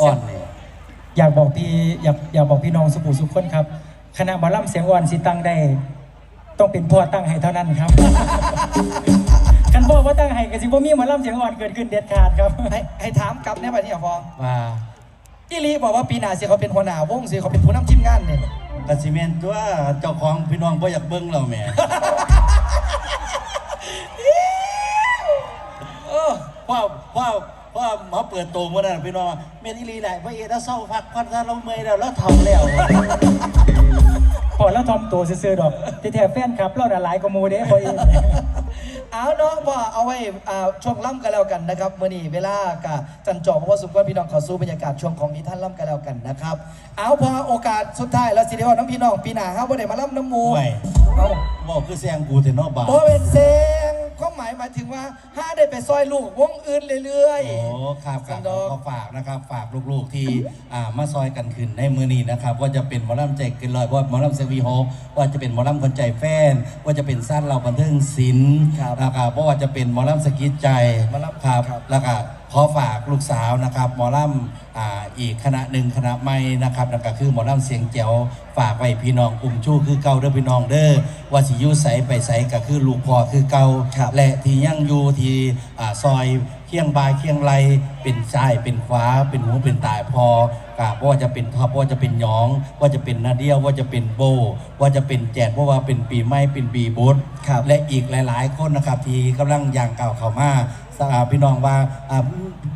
อ่อนเนี่ยอยากบอกพี่อยากอยากบอกพี่น้องสุภูสุขคนครับคณะหมอลำเสียงอ่อนสิตั้งได้ ต้องเป็นพ่อตั้งให้เท่านั้นครับ กันพ่อว่าตั้งให้ก็สิบ่มีหมอลำเสียงอ่อนเกิดขึ้นเด็ดขาดครับให้ให้ถามกลับเนี่ยบัดนี้อะพอว่าพี่ลีบอกว่าปีหน้าสิเขาเป็นหัวหน้าวงสิเขาเป็นผู้นำทีมงานเนี่ยกสิเมนตัวเจ้าของพี่น้องบ่อยากเบิ่งเราแหม่เออ ว่าว่าว่ามาเปิดโตเมื่อนั้นพี่น้องว่าเมนอีหลีแหละพระเอกเราเศร้าพักพันซะเราเมื่อยแล้วเราเฒ่าแล้ว พอแล้วทอมตัวซื่อๆดอกที่แท้แฟนครับเราน่ะหลายกว่าหมู่เด้พ่อเองเอาเนาะว่าเอาไว้อ่าช่วงล่ำกันแล้วกันนะครับเมื่อนี้เวลากะจันจอบเพราะว่าสุขว่าพี่น้องขอสู้บรรยากาศช่วงของนิทานล่ำกันแล้วกันนะครับเอาพอโอกาสสุดท้ายแล้วสิเดีว่าน้องพี่น้องปีหน้าเฮาบ่ได้มาล่ำน้ำหมู ไม่ เอาบอกคือแซงกูแต่นอกบาทบ่เป็นเซงความ หมายหมายถึงว่าห้าได้ไปซอยลูกวงอื่นเรื่อย โอ้ครับคสัรับนดอก ก็ฝากนะครับ ฝากลูกๆที่อ่ามาซอยกันขึ้นในมือนี้นะครับ ว่าจะเป็นหมอลำใจเกินร้อยว่าหมอลำเซวีโฮปว่าจะเป็นหมอลำคนใจแฟน ว่าจะเป็นสั้นเราบันเทิงศิลป์ครับนะครับเพราะว่าจะเป็นหมอลำสกิจใจหมอลำครับครับแล้วก็ ขอฝากลูกสาวนะครับหมอลำอ่าอีกคณะหนึ่งคณะใหม่นะครับนั่นก็คือหมอลำเสียงแจ๋วฝากไว้พี่น้องกลุ่มชู้คือเก่าเด้อพี่น้องเด้อว่าสิอยูใสไปใสก็คือลูกพ่อคือเก่าครับและที่ยังอยู่ที่อ่าซอยเคียงบายเคียงไหลเป็นซ้ายเป็นขวาเป็นหูเป็นตายพอกาว่าจะเป็นท็อปว่าจะเป็นหยอง ว่าจะเป็นนาเดียว่าจะเป็นโบ ว่าจะเป็นแจดเพราะว่าเป็นปีใหม่เป็นปีบุตรครับ และอีกหลาย ๆ คนนะครับที่กำลังย่างก้าวเข้ามาส อ่าพี่น้องว่าอ่า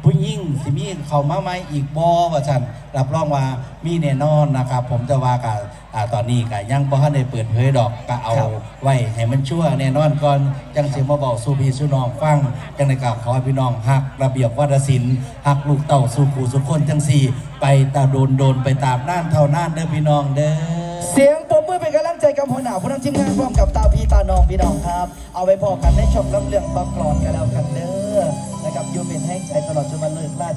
ผู้หญิงสิมีเข้ามาไหมอีกบอว่าฉันรับรองว่ามีแน่นอนนะครับ ผมจะว่ากับอ่าตอนนี้ก็ยังบ่ทันได้เปิดเผยดอกก็เอาครับไว้ให้มันชั่วแน่นอนก่อนจังสิมาบอกสู่พี่สู่น้องฟังจังในกล่าวขอให้พี่น้องฮักระเบียบวัฒนศิลป์ฮักลูกเต่าสู่ขู่สุขคนจังสี่ ไปตาโดนโดนไปตามน่านเท่าน่านเด้อพี่น้องเด้อเสียงปรบมือเป็นกำลังใจกับหัวหน้าผู้นำทีมงานพร้อมกับตาพี่ตาน้องพี่น้องครับ เอาไว้พอกันในชมรับเรื่องตอกกลอนกันแล้วกันเด้อ ยมเป็นแห้งใจตลอดจนมาเลิกลา